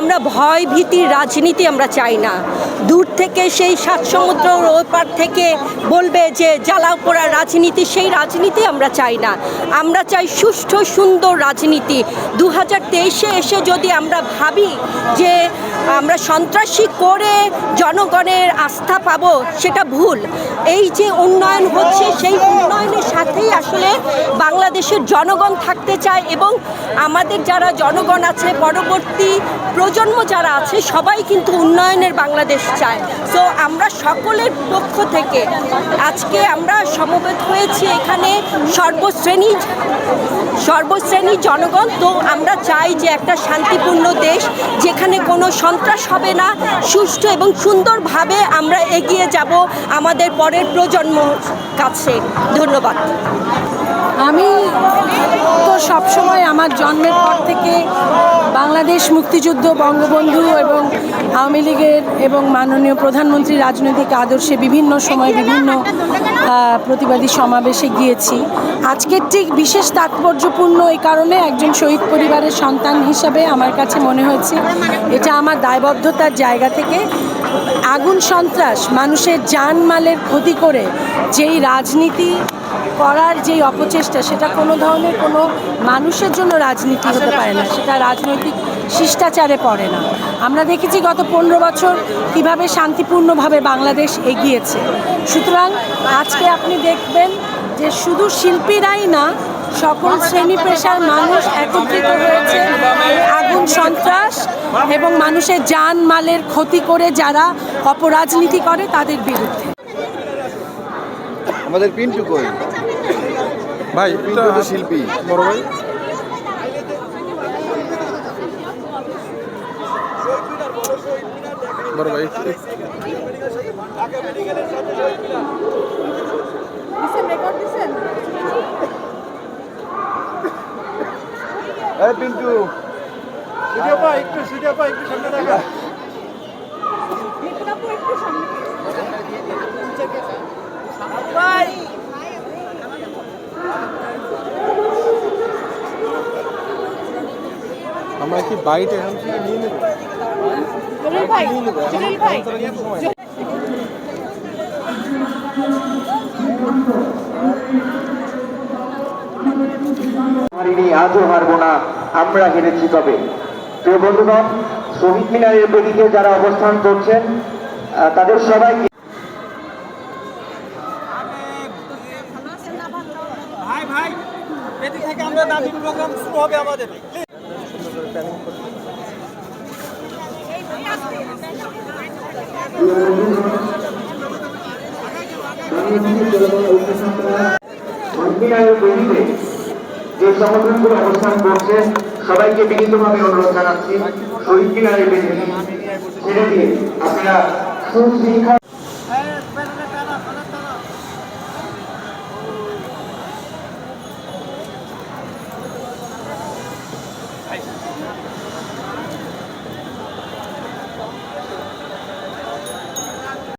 আমরা ভয় ভীতির রাজনীতি আমরা চাই না। দূর থেকে সেই সাত সমুদ্র ওপার থেকে বলবে যে জ্বালাও পোড়া রাজনীতি, সেই রাজনীতি আমরা চাই না। আমরা চাই সুষ্ঠু, সুন্দর রাজনীতি। দু হাজার তেইশে এসে যদি আমরা ভাবি যে আমরা সন্ত্রাসী করে জনগণের আস্থা পাবো, সেটা ভুল। এই যে উন্নয়ন হচ্ছে, সেই উন্নয়নের সাথেই আসলে বাংলাদেশের জনগণ থাকতে চায় এবং আমাদের যারা জনগণ আছে, পরবর্তী প্রজন্ম যারা আছে, সবাই কিন্তু উন্নয়নের বাংলাদেশ চায়। সো আমরা সকলের পক্ষ থেকে আজকে আমরা সমবেত হয়েছি এখানে সর্বশ্রেণী সর্বশ্রেণীর জনগণ। তো আমরা চাই যে একটা শান্তিপূর্ণ দেশ যেখানে কোনো সন্ত্রাস হবে না। সুষ্ঠু এবং সুন্দরভাবে আমরা এগিয়ে যাব আমাদের পরের প্রজন্ম কাছে। ধন্যবাদ। আমি তো সবসময় আমার জন্মের পর থেকে বাংলাদেশ মুক্তিযুদ্ধ বঙ্গবন্ধু এবং আওয়ামী লীগের এবং মাননীয় প্রধানমন্ত্রীর রাজনৈতিক আদর্শে বিভিন্ন সময় বিভিন্ন প্রতিবাদী সমাবেশে গিয়েছি। আজকের ঠিক বিশেষ তাৎপর্যপূর্ণ এই কারণে একজন শহীদ পরিবারের সন্তান হিসাবে আমার কাছে মনে হয়েছে, এটা আমার দায়বদ্ধতার জায়গা থেকে। আগুন সন্ত্রাস, মানুষের জানমালের ক্ষতি করে যেই রাজনীতি করার যেই অপচেষ্টা সেটা কোনো ধরনের কোনো মানুষের জন্য রাজনীতি হতে পারে না সেটা রাজনৈতিক শিষ্টাচারে পড়ে না। আমরা দেখেছি গত পনেরো বছর কীভাবে শান্তিপূর্ণভাবে বাংলাদেশ এগিয়েছে। সুতরাং আজকে আপনি দেখবেন যে শুধু শিল্পীরাই না সকল শ্রেণি পেশার মানুষ একত্রিত হয়েছে। আগুন সন্ত্রাস এবং মানুষের জান মালের ক্ষতি করে যারা অপরাজনীতি করে তাদের বিরুদ্ধে। আমাদের পিন্টু কই? ভাই পিন্টু তো শিল্পী বড় ভাই। বড় ভাই একটু- এই পিন্টু। আমরা কি বাইট এখান থেকে নিয়ে নেব? হারিনি আজও হারবো না আমরা হেরেছি তবে। প্রিয় বন্ধুগণ শহীদ মিনারের প্রতীকে যারা অবস্থান করছেন তাদের সবাইকে ভাই ভাই থেকে আমরা প্রোগ্রাম শুরু হবে আমাদের। সবাইকে বিনীতভাবে অনুরোধ জানাচ্ছি শহীদ মিনারে বেঁধে ছেড়ে দিয়ে আপনারা সুশিক্ষা